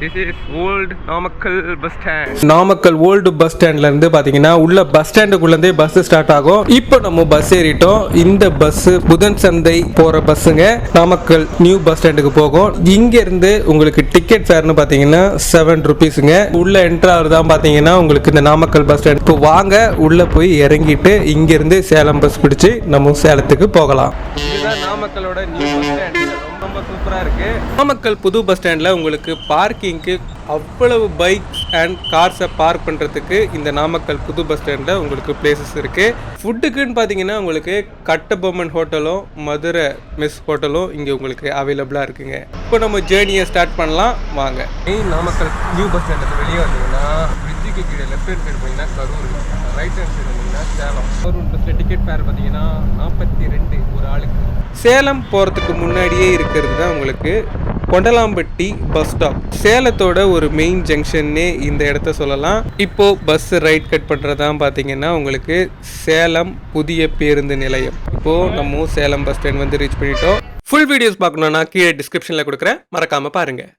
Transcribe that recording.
This is old Namakkal bus stand Namakkal old bus ஸ்டாண்ட்ல இருந்து பாத்தீங்கன்னா உள்ள பஸ் ஸ்டாண்டுக்குள்ளே பஸ் ஸ்டார்ட் ஆகும். இப்போ நம்ம பஸ் ஏறிட்டோம். இந்த பஸ் புதன் சந்தை போற பஸ்ஸுங்க நாமக்கல் நியூ பஸ் ஸ்டாண்டுக்கு போகும். இங்க இருந்து உங்களுக்கு டிக்கெட் ஃபேர்னு பாத்தீங்கன்னா செவன் ருபீஸுங்க உள்ள என்ட்ரு ஆகுறதான் பாத்தீங்கன்னா உங்களுக்கு இந்த நாமக்கல் பஸ் ஸ்டாண்ட் இப்போ வாங்க உள்ள போய் இறங்கிட்டு இங்க இருந்து சேலம் பஸ் பிடிச்சு நம்ம சேலத்துக்கு போகலாம். இதுதான் நாமக்கலோட நியூ பஸ் ஸ்டாண்ட் ரொம்ப ரொம்ப சூப்பராக இருக்கு. நாமக்கல் புது பஸ் ஸ்டாண்டில் உங்களுக்கு பார்க்கிங்க்கு அவ்வளவு பைக்ஸ் அண்ட் கார்ஸை பார்க் பண்ணுறதுக்கு இந்த நாமக்கல் புது பஸ் ஸ்டாண்டில் உங்களுக்கு பிளேசஸ் இருக்குது ஃபுட்டுக்குன்னு பார்த்தீங்கன்னா உங்களுக்கு கட்டபொம்மன் ஹோட்டலும் மதுரை மெஸ் ஹோட்டலும் இங்கே உங்களுக்கு அவைலபிளாக இருக்குங்க. இப்போ நம்ம ஜேர்னியை ஸ்டார்ட் பண்ணலாம். வாங்க. நாமக்கல் நியூ பஸ் ஸ்டாண்டுக்கு வெளியே வந்தீங்கன்னா பிரிட்ஜுக்கு கீழே லெஃப்ட் ஹேண்ட் சைடு போனீங்கன்னா கரூர் ரைட் ஹேண்ட் சைடு வந்தீங்கன்னா சேலம். கரூர் பஸ்ஸில் டிக்கெட் ஃபேர் பார்த்தீங்கன்னா நாற்பத்தி ரெண்டு ஒரு ஆளுக்கு சேலம் போகிறதுக்கு முன்னாடியே இருக்கிறது தான் உங்களுக்கு கொண்டலாம்பட்டி பஸ் ஸ்டாப் சேலத்தோட ஒரு மெயின் ஜங்ஷன்னே இந்த இடத்த சொல்லலாம். இப்போ பஸ் ரைட் கட் பண்ணுறதான் பார்த்தீங்கன்னா உங்களுக்கு சேலம் புதிய பேருந்து நிலையம். இப்போ நம்ம சேலம் பஸ் ஸ்டாண்ட் வந்து ரீச் பண்ணிட்டோம். ஃபுல் வீடியோஸ் பார்க்கணுன்னா கீழே டிஸ்கிரிப்ஷனில் கொடுக்குறேன். மறக்காமல் பாருங்கள்